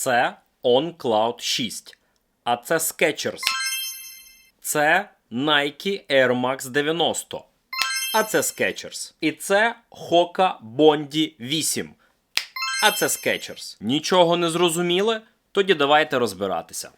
Це OnCloud 6. А це Skechers. Це Nike Air Max 90. А це Skechers. І це Hoka Bondi 8. А це Skechers. Нічого не зрозуміли? Тоді давайте розбиратися.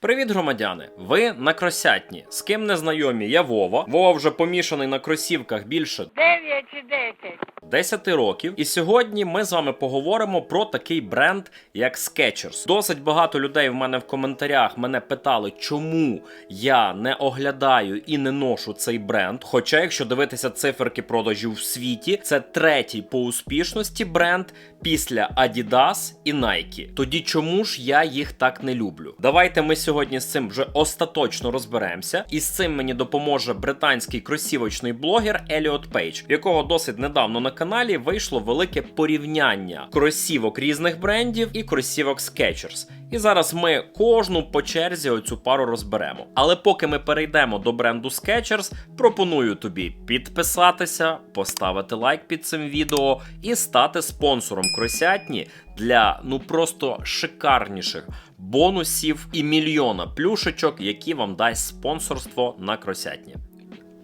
Привіт, громадяни! Ви на кросятні. З ким не знайомі? Я Вова. Вова вже помішаний на кросівках більше 9 чи 10. 10 років. І сьогодні ми з вами поговоримо про такий бренд, як Skechers. Досить багато людей в мене в коментарях мене питали, чому я не оглядаю і не ношу цей бренд. Хоча, якщо дивитися циферки продажів в світі, це третій по успішності бренд після Adidas і Nike. Тоді чому ж я їх так не люблю? Давайте ми сьогодні з цим вже остаточно розберемося. І з цим мені допоможе британський кросівочний блогер Еліот Пейдж, якого досить недавно на каналі вийшло велике порівняння кросівок різних брендів і кросівок Skechers. І зараз ми кожну по черзі оцю пару розберемо. Але поки ми перейдемо до бренду Skechers, пропоную тобі підписатися, поставити лайк під цим відео і стати спонсором кросятні для ну просто шикарніших бонусів і мільйона плюшечок, які вам дасть спонсорство на кросятні.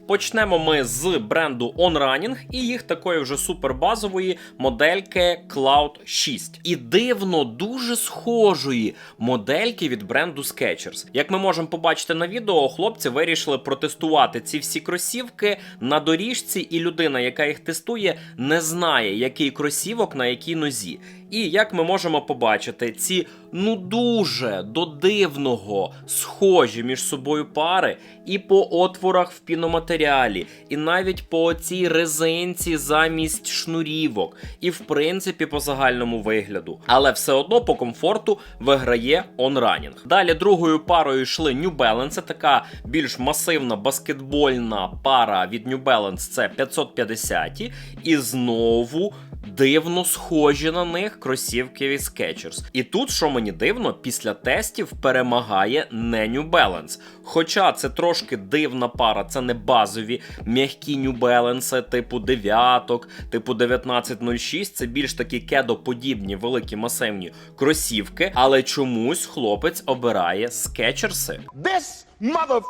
Почнемо ми з бренду OnRunning і їх такої вже супербазової модельки Cloud 6. І дивно дуже схожої модельки від бренду Skechers. Як ми можемо побачити на відео, хлопці вирішили протестувати ці всі кросівки на доріжці, і людина, яка їх тестує, не знає, який кросівок на якій нозі. І як ми можемо побачити, ці ну дуже до дивного схожі між собою пари і по отворах в піноматеріалі, і навіть по цій резинці замість шнурівок, і в принципі по загальному вигляду. Але все одно по комфорту виграє OnRunning. Далі другою парою йшли New Balance, така більш масивна баскетбольна пара від New Balance, це 550 і знову дивно схожі на них кросівки від Skechers. І тут, що мені дивно, після тестів перемагає не New Balance. Хоча це трошки дивна пара, це не базові м'які New Balance, типу дев'яток, типу 1906, це більш такі кедоподібні великі масивні кросівки, але чомусь хлопець обирає Skechers. This mother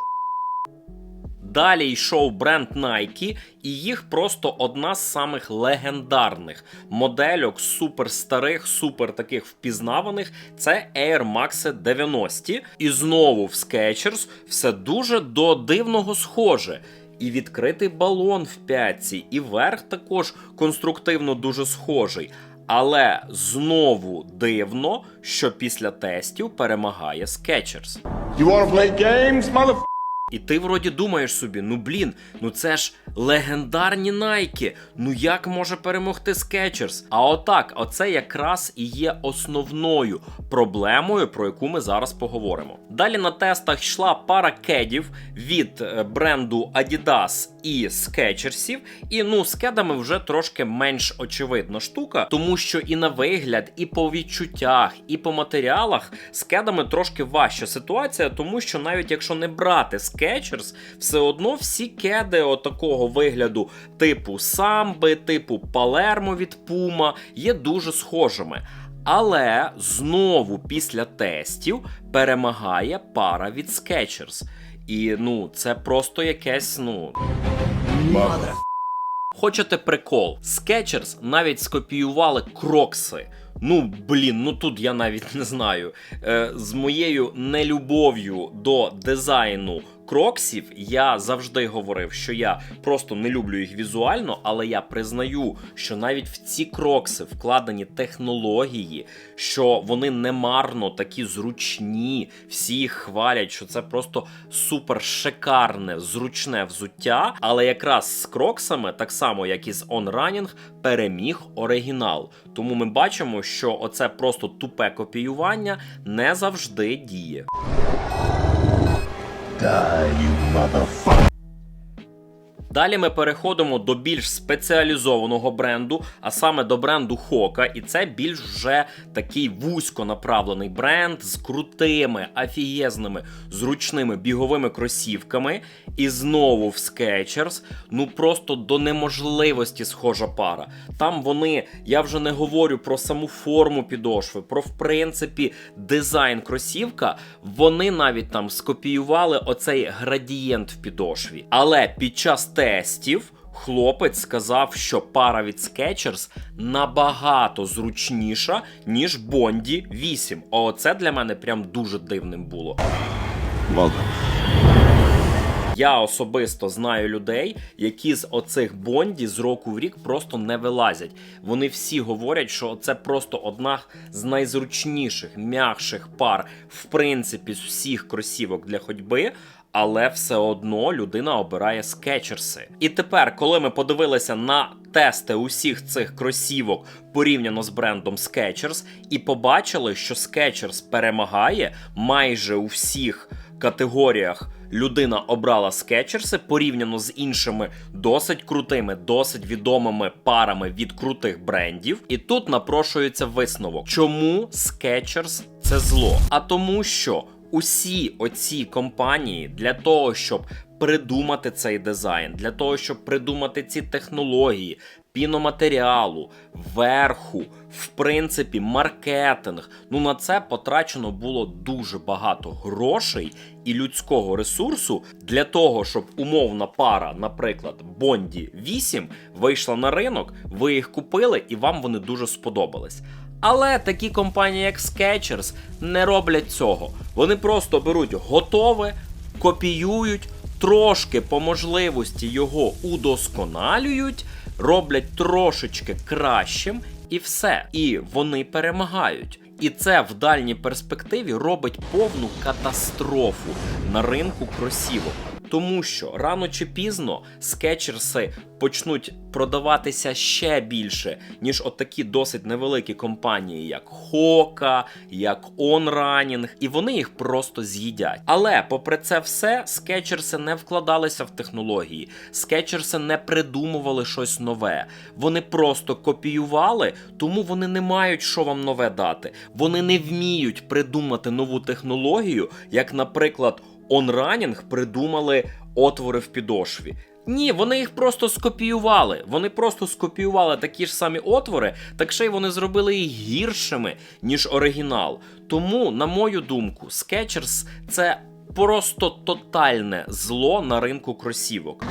Далі йшов бренд Nike, і їх просто одна з самих легендарних модельок супер старих, супер таких впізнаваних. Це Air Max 90. І знову в Skechers все дуже до дивного схоже. І відкритий балон в п'ятці, і верх також конструктивно дуже схожий. Але знову дивно, що після тестів перемагає Skechers. You wanna play games, mother І ти вроді думаєш собі, ну блін, ну це ж легендарні Найки. Ну як може перемогти Skechers? А отак, оце якраз і є основною проблемою, про яку ми зараз поговоримо. Далі на тестах йшла пара кедів від е, бренду Adidas і Skechers. І ну, з кедами вже трошки менш очевидна штука, тому що і на вигляд, і по відчуттях, і по матеріалах з кедами трошки важча ситуація, тому що навіть якщо не брати Skechers, все одно всі кеди отакого вигляду, типу самби, типу Палермо від Puma, є дуже схожими. Але знову після тестів перемагає пара від Skechers. І ну, це просто якесь, ну. Хочете прикол? Skechers навіть скопіювали крокси. Ну, блін, ну тут я навіть не знаю. Е, з моєю нелюбов'ю до дизайну кроксів я завжди говорив, що я просто не люблю їх візуально, але я признаю, що навіть в ці крокси вкладені технології, що вони немарно такі зручні, всі їх хвалять, що це просто супер шикарне, зручне взуття. Але якраз з кроксами, так само як і з On Running, переміг оригінал. Тому ми бачимо, що оце просто тупе копіювання не завжди діє. Die, you motherfucker! Далі ми переходимо до більш спеціалізованого бренду, а саме до бренду Хока. І це більш вже такий вузько направлений бренд з крутими, афієзними, зручними біговими кросівками. І знову в Skechers, ну просто до неможливості схожа пара. Там вони, я вже не говорю про саму форму підошви, про в принципі дизайн кросівка. Вони навіть там скопіювали оцей градієнт в підошві. Але під час тестів. Хлопець сказав, що пара від Skechers набагато зручніша, ніж Бонді 8. А оце для мене прям дуже дивним було. Welcome. Я особисто знаю людей, які з оцих бонді з року в рік просто не вилазять. Вони всі говорять, що це просто одна з найзручніших, м'якших пар, в принципі, з всіх кросівок для ходьби. Але все одно людина обирає скетчерси. І тепер, коли ми подивилися на тести усіх цих кросівок порівняно з брендом Skechers, і побачили, що Skechers перемагає майже у всіх категоріях людина обрала скетчерси порівняно з іншими досить крутими, досить відомими парами від крутих брендів. І тут напрошується висновок, чому скетчерс це зло? А тому, що усі оці компанії для того, щоб придумати цей дизайн, для того, щоб придумати ці технології, піноматеріалу, верху, в принципі, маркетинг. Ну на це потрачено було дуже багато грошей і людського ресурсу для того, щоб умовна пара, наприклад, Бонді 8, вийшла на ринок, ви їх купили і вам вони дуже сподобались. Але такі компанії, як Skechers, не роблять цього. Вони просто беруть готове, копіюють, трошки по можливості його удосконалюють, роблять трошечки кращим, і все. І вони перемагають. І це в дальній перспективі робить повну катастрофу на ринку кросівок. Тому що рано чи пізно скетчерси почнуть продаватися ще більше, ніж от такі досить невеликі компанії, як Хока, як OnRunning, і вони їх просто з'їдять. Але попри це все, скетчерси не вкладалися в технології, скетчерси не придумували щось нове. Вони просто копіювали, тому вони не мають що вам нове дати. Вони не вміють придумати нову технологію, як, наприклад, OnRunning придумали отвори в підошві. Ні, вони їх просто скопіювали. Вони просто скопіювали такі ж самі отвори, так ще й вони зробили їх гіршими, ніж оригінал. Тому, на мою думку, Skechers – це просто тотальне зло на ринку кросівок.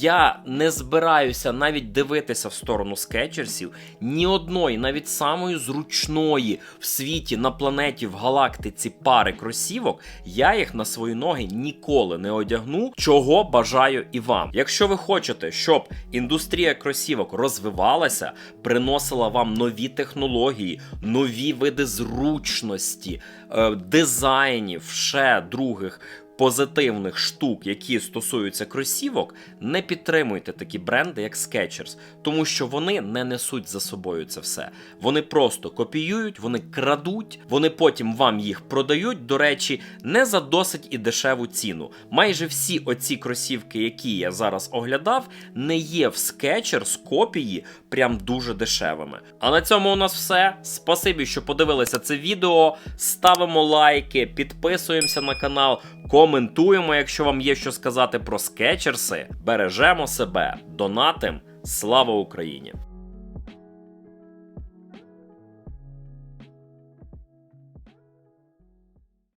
Я не збираюся навіть дивитися в сторону скетчерсів ні одної, навіть самої зручної в світі на планеті в галактиці пари кросівок. Я їх на свої ноги ніколи не одягну, чого бажаю і вам. Якщо ви хочете, щоб індустрія кросівок розвивалася, приносила вам нові технології, нові види зручності, е, дизайнів, ще других позитивних штук, які стосуються кросівок, не підтримуйте такі бренди, як Skechers, тому що вони не несуть за собою це все. Вони просто копіюють, вони крадуть, вони потім вам їх продають. До речі, не за досить і дешеву ціну. Майже всі оці кросівки, які я зараз оглядав, не є в Skechers копії прям дуже дешевими. А на цьому у нас все. Спасибі, що подивилися це відео. Ставимо лайки, підписуємося на канал, коментуємо, якщо вам є що сказати про скетчерси. Бережемо себе, донатим. Слава Україні!